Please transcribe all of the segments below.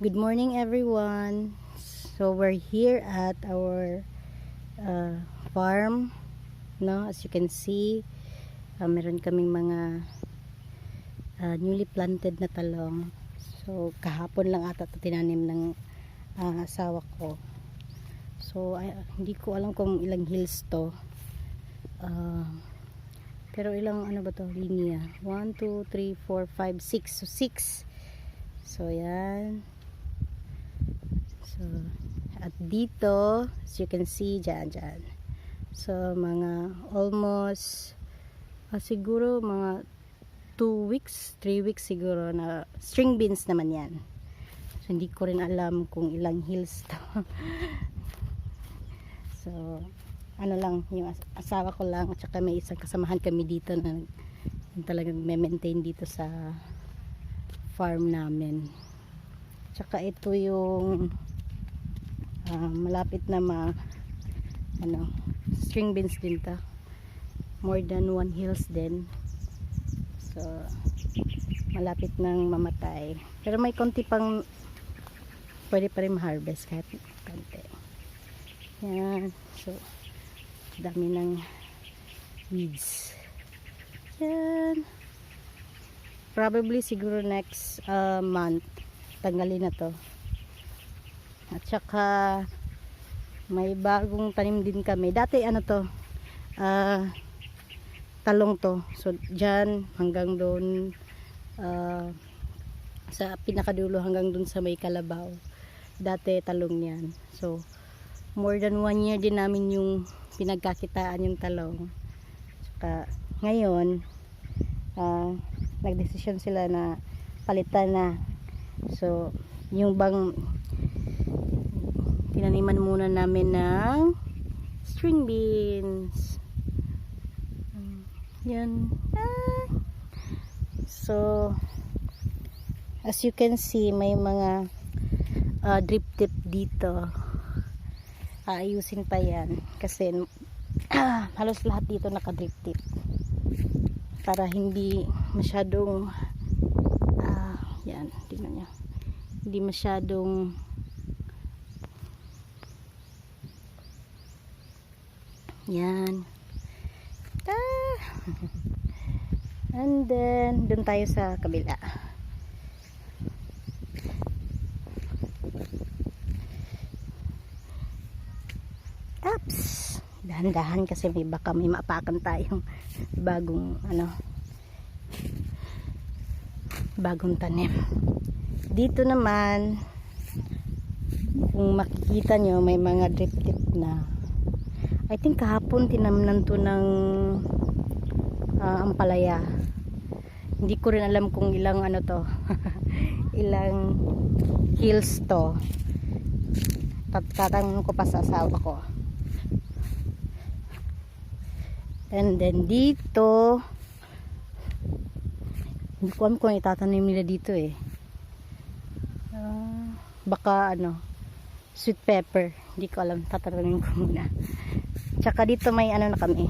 Good morning everyone. So we're here at our uh, farm. No, as you can see, uh, meron kaming mga uh, newly planted na talong. So kahapon lang ata ito tinanim ng uh, asawa ko. So ay, hindi ko alam kung ilang hills to. Uh, pero ilang ano ba to linya? 1, 2, 3, 4, 5, 6. So 6. So yan. So, at dito, as you can see, dyan, dyan. So, mga almost, ah, siguro mga 2 weeks, 3 weeks siguro na string beans naman yan. So, hindi ko rin alam kung ilang hills to. so, ano lang, yung as- asawa ko lang, at saka may isang kasamahan kami dito na yung talagang maintain dito sa farm namin. Tsaka ito yung ah, malapit na ma ano string beans din ta more than one hills din. So malapit nang mamatay. Pero may konti pang pwede pa rin ma-harvest kahit konti. Yan. So dami ng weeds. Yan. Probably siguro next ah, month tanggalin na to at saka may bagong tanim din kami. Dati ano to? ah talong to. So diyan hanggang doon ah, sa pinakadulo hanggang doon sa may kalabaw. Dati talong 'yan. So more than one year din namin yung pinagkakitaan yung talong. Saka ngayon ah nagdesisyon sila na palitan na. So yung bang tinaniman muna namin ng string beans. Yan. Ah. So, as you can see, may mga ah, drip tip dito. Aayusin pa yan. Kasi ah, halos lahat dito naka-drip tip. Para hindi masyadong ah, yan, tingnan nyo. Hindi masyadong Yan. Ah. And then, dun tayo sa kabila. Ups! Dahan-dahan kasi may baka may maapakan tayong bagong ano bagong tanim. Dito naman kung makikita nyo may mga drip tip na I think kahapon tinamnan to ng ah, ampalaya. Hindi ko rin alam kung ilang ano to. ilang hills to. Tat- Tatanong ko pa sa asawa ko. And then dito hindi ko alam kung itatanim nila dito eh. Ah, baka ano sweet pepper. Hindi ko alam. Tatanamin ko muna. Tsaka dito may ano na kami.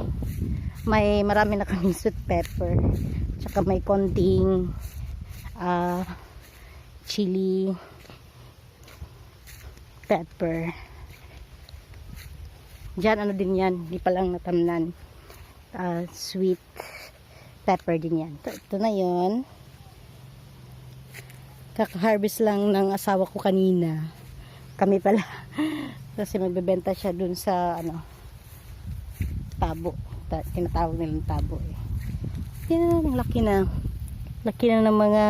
May marami na kaming sweet pepper. Tsaka may konting ah chili pepper. Diyan ano din yan. Di pa lang natamnan. Ah, sweet pepper din yan. Ito, ito na yon Kaka-harvest lang ng asawa ko kanina. Kami pala. Kasi magbebenta siya dun sa ano tabo. Ta tinatawag nilang tabo eh. Yan, ang laki na. Laki na ng mga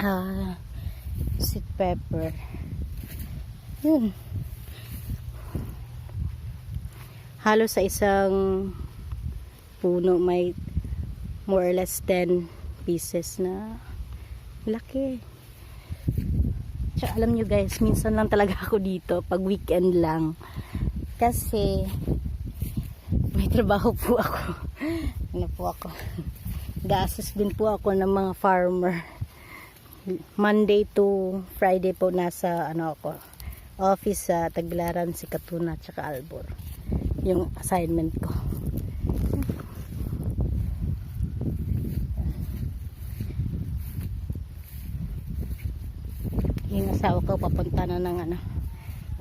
ah sweet pepper. Yun. Halos sa isang puno may more or less 10 pieces na laki. Tsaka alam nyo guys, minsan lang talaga ako dito pag weekend lang. Kasi may trabaho po ako. ano po ako? Gasos din po ako ng mga farmer. Monday to Friday po nasa ano ako office sa Tagbilaran, si Katuna, tsaka Albor. Yung assignment ko. yung asawa ko papunta na ng ano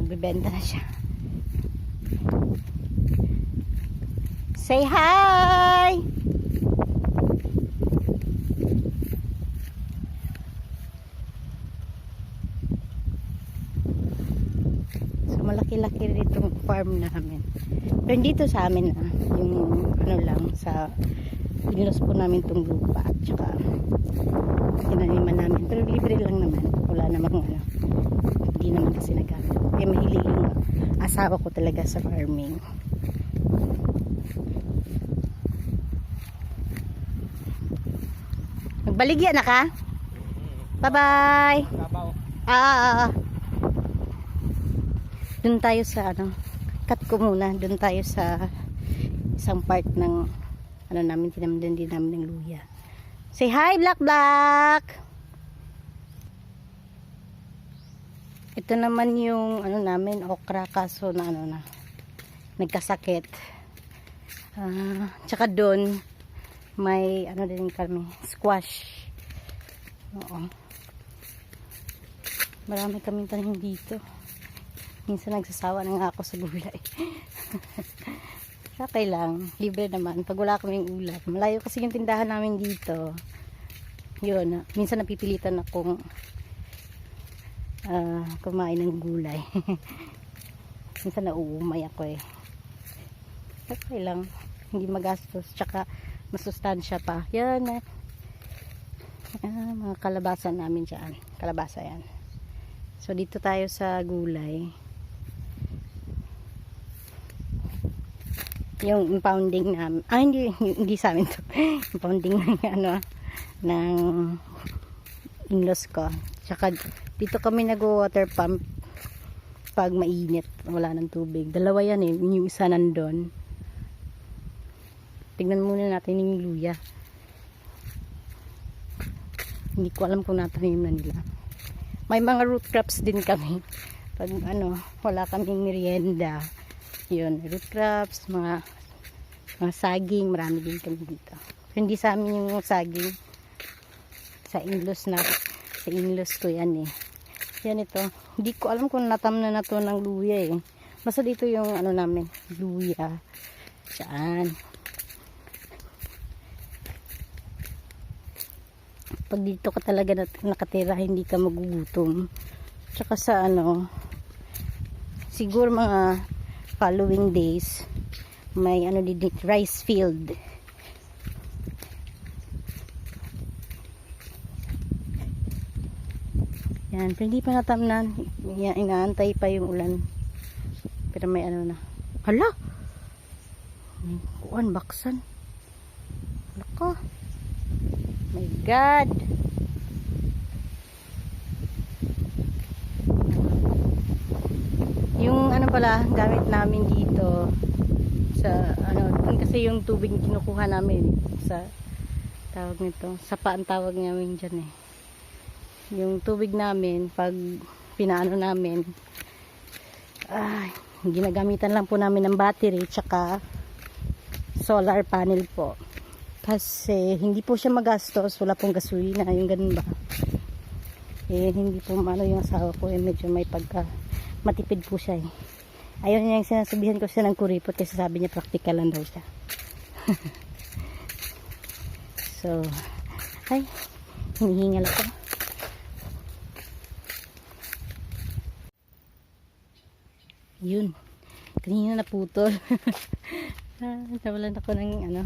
magbibenta na siya say hi! So malaki-laki itong farm namin. Pero dito sa amin ah, yung ano lang sa inlos po namin itong lupa at saka tinaniman namin. Pero libre lang naman. Wala namang ano hindi naman kasi nagamit kaya mahilig yung asawa ko talaga sa farming. Magbaligya na ka? Bye bye Kabaw. ah, ah, ah. dun tayo sa ano cut ko muna. Dun tayo sa isang part ng ano namin tinamdan din namin ng luya. Say hi black black ito naman yung ano namin okra kaso na ano na nagkasakit. Ah tsaka doon may ano din kami squash. Oo. Marami kaming tanim dito. Minsan nagsasawa na nga ako sa gulay. Okay lang libre naman. Pag wala kaming ulam malayo kasi yung tindahan namin dito. Yun minsan napipilitan akong ah, kumain ng gulay. Minsan nauumay ako eh. Okay lang. Hindi magastos. Tsaka masustansya pa. Yan eh. Ah, mga kalabasa namin dyan. Kalabasa yan. So dito tayo sa gulay. Yung impounding namin ah hindi. Hindi sa amin to. Impounding ng ano ng inlos ko tsaka dito kami nag water pump pag mainit. Wala ng tubig. Dalawa yan eh. Yung isa nandun. Tignan muna natin yung luya. Hindi ko alam kung natanim na nila. May mga root crops din kami. Pag ano wala kaming merienda. Yun root crops mga mga saging. Marami din kami dito. Hindi sa amin yung saging. Sa inlos na sa inlos ko yan eh. Yan ito. Hindi ko alam kung natam na na to ng luya eh. Basta dito yung ano namin luya. Saan pag dito ka talaga nakatira hindi ka magugutom. Tsaka sa ano siguro mga following days may ano din rice field yan hindi pa natamnan yan, inaantay pa yung ulan. Pero may ano na. Hala! May kuan baksan. Hala ka. My god! Yung ano pala gamit namin dito sa ano kasi yung tubig kinukuha namin sa tawag nito sapa ang tawag namin dyan eh yung tubig namin pag pinaano namin ay ginagamitan lang po namin ng battery tsaka solar panel po. Kasi hindi po siya magastos wala pong gasolina yung ganun ba? Eh hindi po ano yung asawa ko eh medyo may pagka matipid po siya eh. Ayun yung sinasabihan ko siya ng kuripot kasi sabi niya practical lang daw siya. So ay hinihingal ako yun. Kanina naputol. Ah, nawalan ako ng ano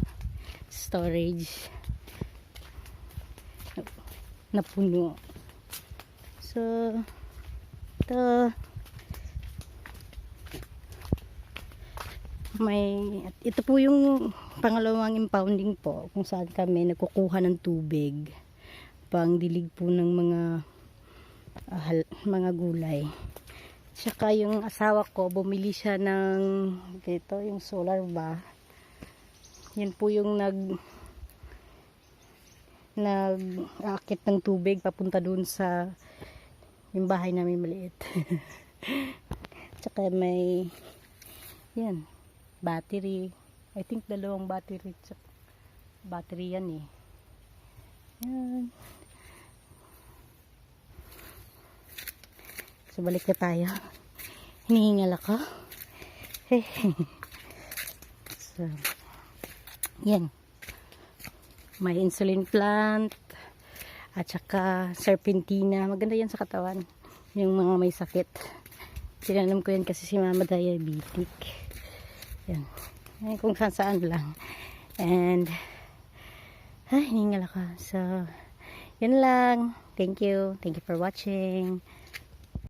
storage. Napuno. So ito. May ito po yung pangalawang impounding po kung saan kami nagkukuha ng tubig. Pang dilig po ng mga hal- mga gulay tsaka yung asawa ko bumili siya ng dito yung solar ba? Yun po yung nag nag akit ng tubig papunta dun sa yung bahay namin maliit. Tsaka may yan battery. I think dalawang battery tsaka battery yan eh. Yan So, balik na tayo. Hinihingal ako. so, yan. May insulin plant. At saka serpentina. Maganda yan sa katawan. Yung mga may sakit. Sinanam ko yan kasi si mama diabetic. Yan. Yan kung saan saan lang. And, ay, hiningal ako. So, yun lang. Thank you. Thank you for watching.